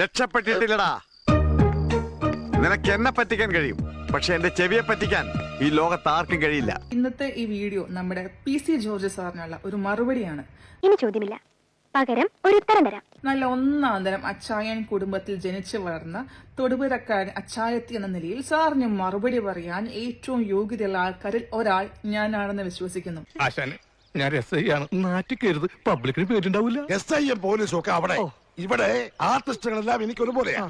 രക്ഷപ്പെട്ടിട്ടില്ലടാ. നിനക്ക് എന്നെ പറ്റിക്കാൻ കഴിയും. പക്ഷെ എന്റെ ചെവിയെ പറ്റിക്കാൻ ഈ ലോകത്ത് ആർക്കും കഴിയില്ല. ഇന്നത്തെ ഈ വീഡിയോ നമ്മുടെ പി സി ജോർജ് സാറിനുള്ള ഒരു മറുപടിയാണ്. ഇനി ചോദ്യമില്ല. പകരം ഒരു ഉത്തരം തരാം. നല്ല ഒന്നാം തരം അച്ചായൻ കുടുംബത്തിൽ ജനിച്ചു വളർന്ന തൊടുപുരക്കാരൻ അച്ചായത്തി എന്ന നിലയിൽ സാറിന് മറുപടി പറയാൻ ഏറ്റവും യോഗ്യതയുള്ള ആൾക്കാരിൽ ഒരാൾ ഞാനാണെന്ന് വിശ്വസിക്കുന്നു. ആശാൻ ഞാൻ എസ് ഐ ആണ്. നാറ്റിക്കരുത്. പബ്ലിക്കിന് പേരുണ്ടാവില്ല എസ് ഐ എം പോലീസും ഒക്കെ അവിടെ. ഇവിടെ ആർട്ടിസ്റ്റുകളെല്ലാം എനിക്ക് ഒരുപോലെയാ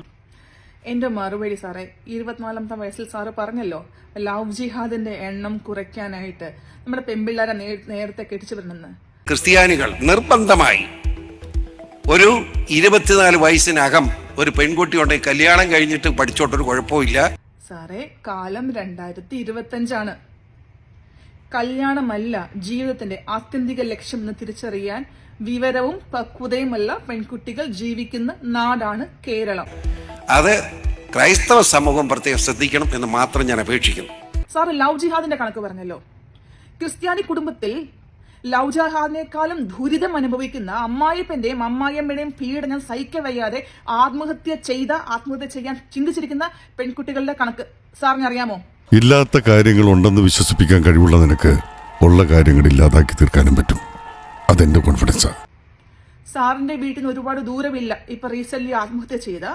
എന്റെ മറുപടി സാറേ ഇരുപത്തിനാലാമത്തെ വയസ്സിൽ സാറ് പറഞ്ഞല്ലോ ലവ് ജിഹാദിന്റെ എണ്ണം കുറയ്ക്കാനായിട്ട് നമ്മുടെ പെമ്പിള്ളാരെ നേരത്തെ കെട്ടിച്ചു വിടണമെന്ന്. ക്രിസ്ത്യാനികൾ നിർബന്ധമായി ഒരു ഇരുപത്തിനാല് വയസ്സിനകം ഒരു പെൺകുട്ടിയോടെ കല്യാണം കഴിഞ്ഞിട്ട് പഠിച്ചോട്ടൊരു കുഴപ്പമില്ല. സാറേ കാലം രണ്ടായിരത്തി ഇരുപത്തഞ്ചാണ്. കല്യാണമല്ല ജീവിതത്തിന്റെ ആത്യന്തിക ലക്ഷ്യം എന്ന് തിരിച്ചറിയാൻ വിവരവും പക്വതയുമല്ല പെൺകുട്ടികൾ ജീവിക്കുന്ന നാടാണ് കേരളം. അത് ക്രൈസ്തവ സമൂഹം പ്രത്യേകം ശ്രദ്ധിക്കണം എന്ന് മാത്രം ഞാൻ അപേക്ഷിക്കുന്നു. സാറ് ലവ് ജിഹാദിന്റെ കണക്ക് പറഞ്ഞല്ലോ. ക്രിസ്ത്യാനി കുടുംബത്തിൽ ലവ് ജിഹാദിനേക്കാളും ദുരിതം അനുഭവിക്കുന്ന അമ്മായിപ്പന്റെയും അമ്മായിയമ്മയുടെയും പീഡനം സഹിക്കവയ്യാതെ ആത്മഹത്യ ചെയ്ത ആത്മഹത്യ ചെയ്യാൻ ചിന്തിച്ചിരിക്കുന്ന പെൺകുട്ടികളുടെ കണക്ക്. സാറിന് അറിയാമോ? ഇല്ലാത്ത കാര്യങ്ങൾ ഉണ്ടെന്ന് വിശ്വസിപ്പിക്കാൻ കഴിവുള്ള നിനക്ക് ഉള്ള കാര്യങ്ങൾ ഇല്ലാതാക്കി തീർക്കാനും പറ്റും. അതെന്റെ കോൺഫിഡൻസാ സാറിന്റെ വീട്ടിൽ നിന്ന് ഒരുപാട് ദൂരമില്ല. ഇപ്പൊ റീസെന്റ് ആത്മഹത്യ ചെയ്ത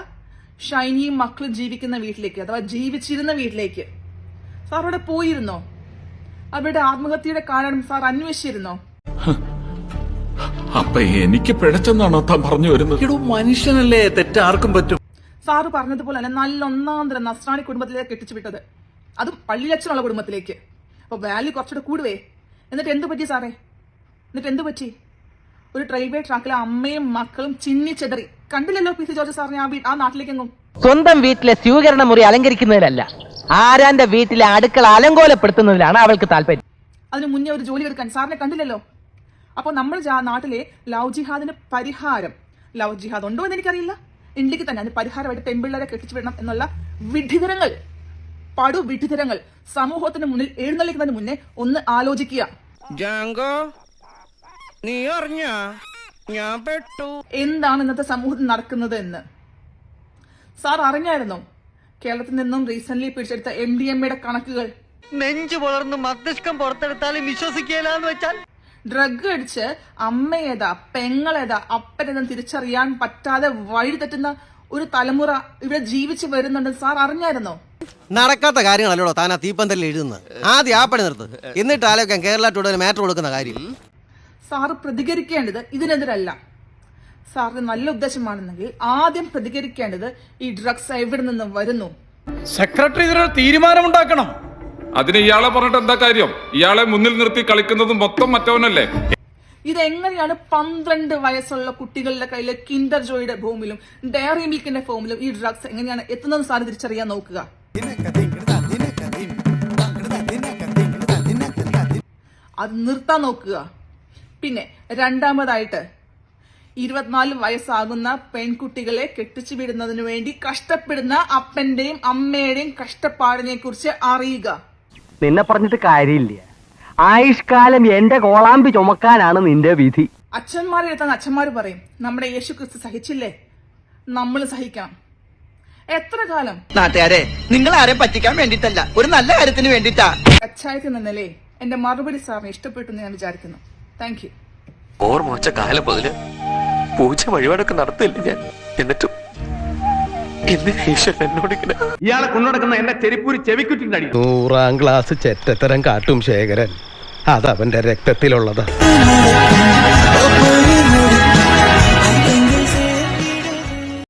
ഷൈനിയും മക്കളും ജീവിക്കുന്ന വീട്ടിലേക്ക് അഥവാ ജീവിച്ചിരുന്ന വീട്ടിലേക്ക്. സാർ അവിടെ പോയിരുന്നോ? അവരുടെ ആത്മഹത്യയുടെ കാരണം സാർ അന്വേഷിച്ചിരുന്നോ? അപ്പൊ എനിക്ക് പിഴച്ചെന്നാണോ താൻ പറഞ്ഞു വരുന്നത്? മനുഷ്യനല്ലേ തെറ്റാർക്കും പറ്റും. സാറ് പറഞ്ഞതുപോലെ തന്നെ നല്ല ഒന്നാന്തരം തരം നസ്രാണി കുടുംബത്തിലേക്ക് കെട്ടിച്ചു വിട്ടത്. അതും പള്ളിയച്ഛനുള്ള കുടുംബത്തിലേക്ക്. അപ്പോൾ വാല്യൂ കുറച്ചുകൂടെ കൂടുവേ. എന്നിട്ട് എന്ത് പറ്റി സാറേ? എന്നിട്ട് എന്ത് പറ്റി? ഒരു റെയിൽവേ ട്രാക്കിലെ അമ്മയും മക്കളും ചിന്നി ചെതറി. കണ്ടില്ലല്ലോ പി സി ജോർജ് സാറിനെ ആ ആ നാട്ടിലേക്കെങ്ങും? സ്വന്തം വീട്ടിലെ സ്വീകരണ മുറി അലങ്കരിക്കുന്നതിലല്ല. ആരാന്റെ വീട്ടിലെ അടുക്കള അലങ്കോലപ്പെടുത്തുന്നതിലാണ് അവൾക്ക് താല്പര്യം. അതിന് മുന്നേ ഒരു ജോലി എടുക്കാൻ സാറിനെ കണ്ടില്ലല്ലോ? അപ്പോൾ നമ്മൾ നാട്ടിലെ ലവ് ജിഹാദിന് പരിഹാരം. ലവ് ജിഹാദ് ഉണ്ടോ എന്ന് എനിക്കറിയില്ല. ഇന്ത്യയ്ക്ക് തന്നെ അതിന് പരിഹാരമായിട്ട് പെൺപിള്ളേരെ കെട്ടിച്ചു വിടണം എന്നുള്ള വിഡ്ഢിതരങ്ങൾ പടു വിഡ്ഢിതരങ്ങൾ സമൂഹത്തിന് മുന്നിൽ എഴുന്നള്ളിക്കുന്നതിന് മുന്നേ ഒന്ന് ആലോചിക്കുക. ജാങ്കോ നീ അറിഞ്ഞ? ഞാൻ പെട്ടു. എന്താണ് ഇന്നത്തെ സമൂഹത്തിൽ നടക്കുന്നത് എന്ന് സാർ അറിഞ്ഞായിരുന്നോ? കേരളത്തിൽ നിന്നും റീസെന്റ് പിടിച്ചെടുത്ത എം ഡി എം എയുടെ കണക്കുകൾ? നെഞ്ചു വളർന്ന് മസ്തിഷ്കം പുറത്തെടുത്താലും വിശ്വസിക്കലാന്ന് വെച്ചാൽ? ഡ്രഗ് അടിച്ച് അമ്മയേതാ പെങ്ങളേതാ അപ്പനേതാ തിരിച്ചറിയാൻ പറ്റാതെ വഴി തെറ്റുന്ന ഒരു തലമുറ ഇവിടെ ജീവിച്ചു വരുന്നുണ്ട് സാർ അറിഞ്ഞായിരുന്നോ? നടക്കാത്ത കാര്യങ്ങളല്ലോ താൻ ആ തീപ്പന്തലിൽ എഴുതുന്നത്? ആദ്യം ആ പണി നിർത്ത്. എന്നിട്ട് ആലോചിക്കാൻ കേരള ടുഡേ മാറ്റർ കൊടുക്കുന്ന കാര്യം. സാറ് പ്രതികരിക്കേണ്ടത് ഇതിനെതിരല്ല. സാറിന് നല്ല ഉദ്ദേശമാണെന്നെങ്കിൽ ആദ്യം പ്രതികരിക്കേണ്ടത് ഈ ഡ്രഗ്സ് എവിടെ നിന്നും വരുന്നു? സെക്രട്ടറി ഇതിനൊരു തീരുമാനമുണ്ടാക്കണം. അതിന് ഇയാളെ പറഞ്ഞിട്ട് എന്താ കാര്യം? ഇയാളെ മുന്നിൽ നിർത്തി കളിക്കുന്നത് മൊത്തം മറ്റവനല്ലേ? ഇതെങ്ങനെയാണ് പന്ത്രണ്ട് വയസ്സുള്ള കുട്ടികളുടെ കയ്യിലെ കിൻഡർ ജോയുടെ ഫോമിലും ഡയറി മിൽക്കിന്റെ ഫോമിലും ഈ ഡ്രഗ്സ് എങ്ങനെയാണ് എത്തുന്നത് സാർ തിരിച്ചറിയാൻ നോക്കുക. അത് നിർത്താൻ നോക്കുക. പിന്നെ രണ്ടാമതായിട്ട് ഇരുപത്തിനാല് വയസ്സാകുന്ന പെൺകുട്ടികളെ കെട്ടിച്ചു വിടുന്നതിന് വേണ്ടി കഷ്ടപ്പെടുന്ന അപ്പന്റെയും അമ്മയുടെയും കഷ്ടപ്പാടിനെ കുറിച്ച് അറിയുക. നിന്നെ പറഞ്ഞിട്ട് കാര്യമില്ല. ആയുഷ്കാലം എന്റെ കോളാമ്പി ചുമക്കാനാണ് നിന്റെ വിധി. അച്ഛന്മാരെ എടുത്താൽ അച്ഛന്മാർ പറയും നമ്മുടെ യേശു ക്രിസ്തു സഹിച്ചില്ലേ? നമ്മൾ സഹിക്കണം. എത്ര കാലം? നാട്ടുകാരെ നിങ്ങൾ ആരെ പറ്റിക്കാൻ വേണ്ടിട്ടല്ല ഒരു നല്ല കാര്യത്തിന് വേണ്ടിട്ടാ അച്ചായത്തിൽ നിന്നല്ലേ എന്റെ മറുപടി സാറിന് ഇഷ്ടപ്പെട്ടു എന്ന് ഞാൻ വിചാരിക്കുന്നു. താങ്ക് യു ഓർമ്മ വച്ച കാലം മുതൽ പൂജ വഴിപാടൊക്കെ നടത്തില്ല ഞാൻ? എന്നിട്ടും ഇയാളെ കൊണ്ടുനടക്കുന്ന എന്നെ ചെരിപ്പൂരി ചെവിക്കുറ്റിണ്ടടി. നൂറാം ക്ലാസ് ചെറ്റത്തരം കാട്ടും ശേഖരൻ. അതവന്റെ രക്തത്തിലുള്ളതാ. ഓ